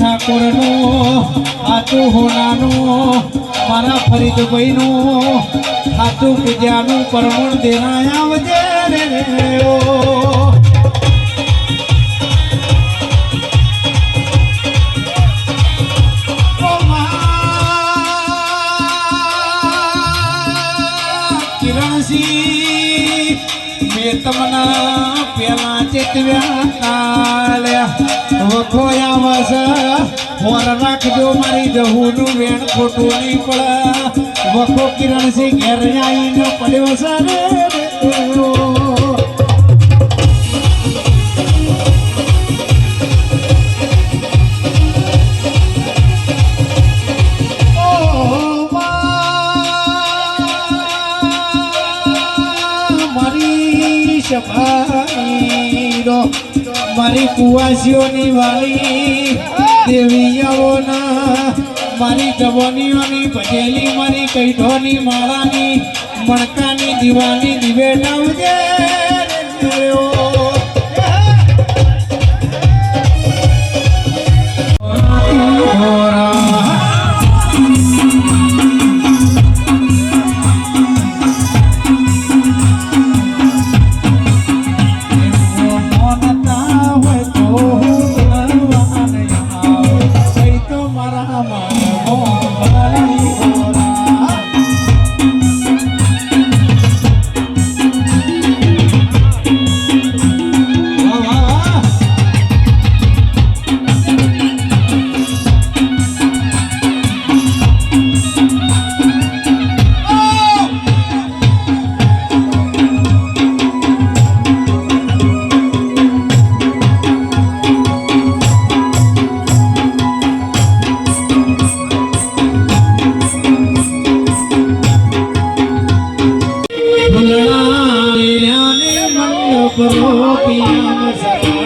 ઠાકોરનું આતું હોનાનો મારા ફરીદભાઈનું આતું પૂજાનું પરમણ દેનાય વજે રે ઓ પેલા ચેતવ્યા કાલ્યા વખો આવસ હોર રાખજો મારી જહુનું વેણ ખોટું નહીં પડે. વખો કિરણસિંહ ઘેર આવીને પડ્યો સરે મારી સભાઈરો મારી કુવાસીઓની વાલી દેવીયાઓના, મારી જવાનીઓની ભજેલી, મારી કૈઠોની માળાની, મણકાની દીવાની દિવે રે ઓ.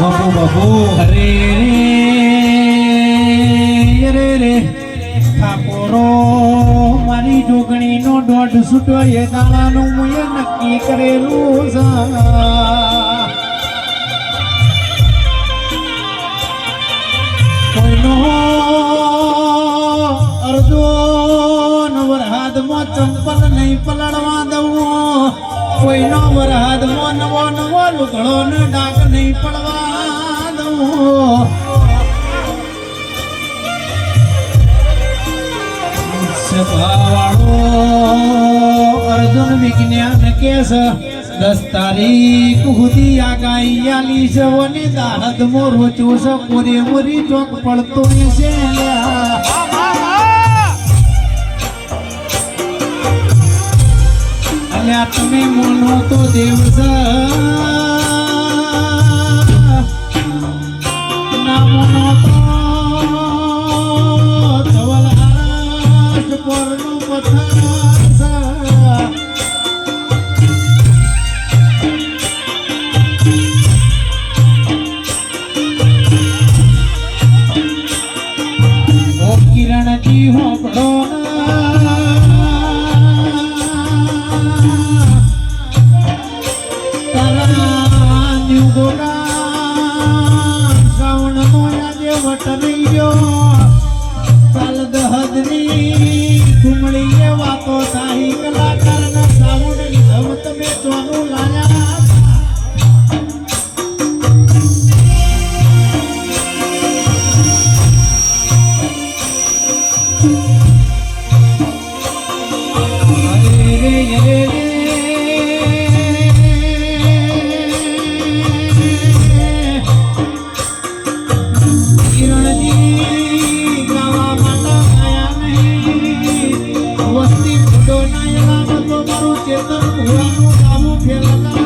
બાપુ બાપુ. અરે રે અરે રે. ઠાકોરો, મારી જોગણીનો દોઢ છૂટો એ દાણાનું મુએ નક્કી કરેલું કોઈનો અર્ધો વરહાદમાં ચંપલ નહીં પલડવા દઉં. કોઈનો વરહાદમાં નવો નવો લુગડો ને ડાક નહીં પડવા અર્જુન વિજ્ઞાન કેસ, દસ તારીખ સુધી છે અને દાહદ મોરો ચોસ કોરે મોરી ચોક પડતો છે અલ્યા, તમે મોનો તો દેવ છે. ઓ કિરણજી હોબળો Vamos, vamos, que la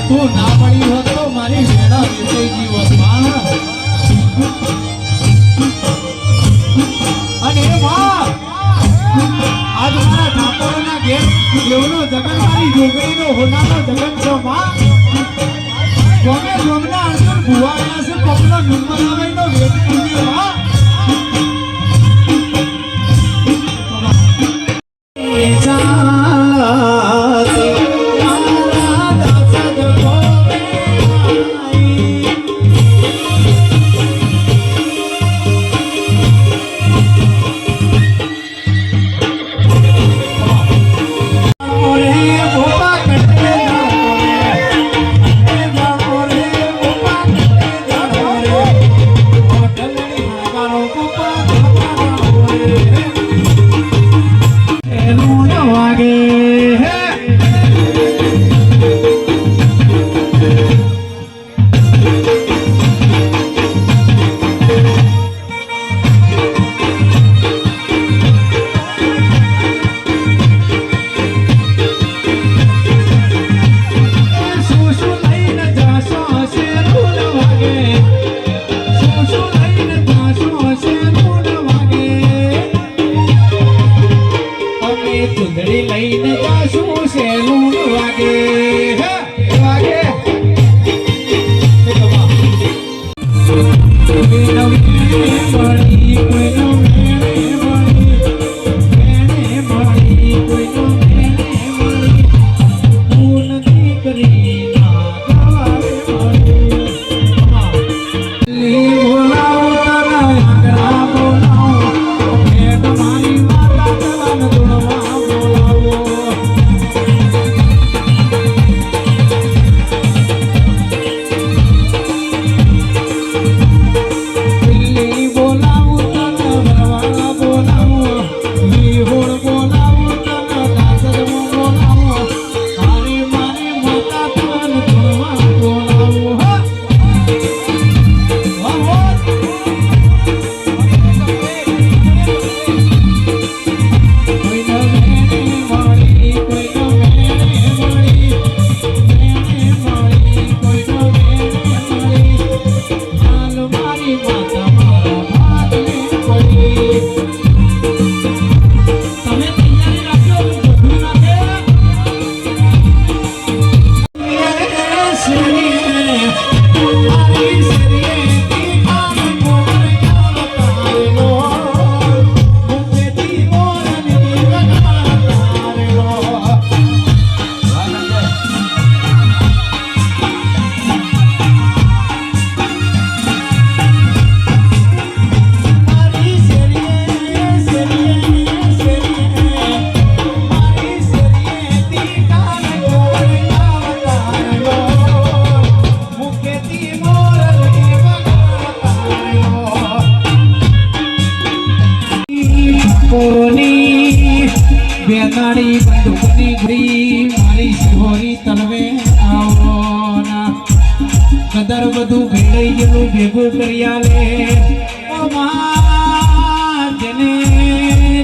તું ના તો મારી વેડા વેચાઈ ગઈ અને આજ મારા ઠાકોરના ઘેર દેવનો જગન ગમના અંતર ભુવાના છે, પગનો કદર બધું ભેળઈ ગયેલું ભેગું કર્યા આલે ઓ માં જેને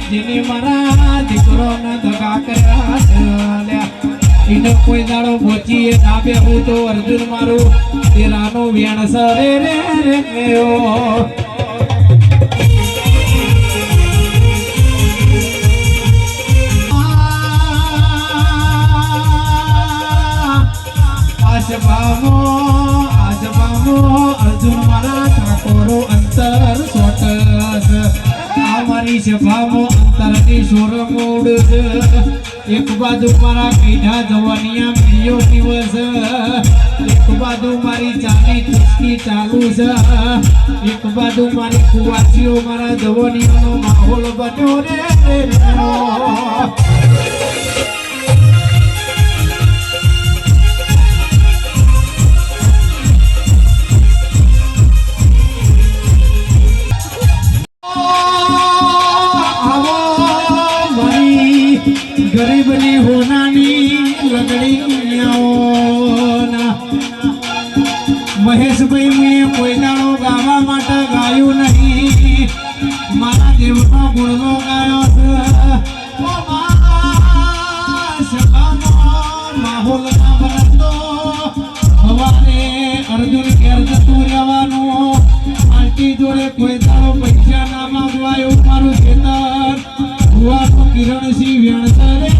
જેને મારા દીકરોને ધગા કર્યા એને કોઈ દાડો પહોંચીએ ના બેહું તો અર્જુન મારું તેરાનો વેણ સરે રે રે ઓ એક બાજુ મારા કઈઢા જવાનિયા મીડિયો દિવસ એક બાજુ મારી ચાની ચુસ્કી ચાલુ છે એક બાજુ મારી કુવાસીઓ મારા જવાનીઓનો માહોલ બન્યો રે ગરીબની હોનાની લગડી મહેશભાઈ મેં કોઈ ગાવા માટે ગાયું નહીં. મારા દેવનો ગુણનો ગાયો અર્જુન ઘેર જતું રહેવાનું. પાર્ટી જોડે કોઈ દાડો પૈસા ના માંગવા મારું ખેતર ભુવા કિરણસિંહ વેણસરે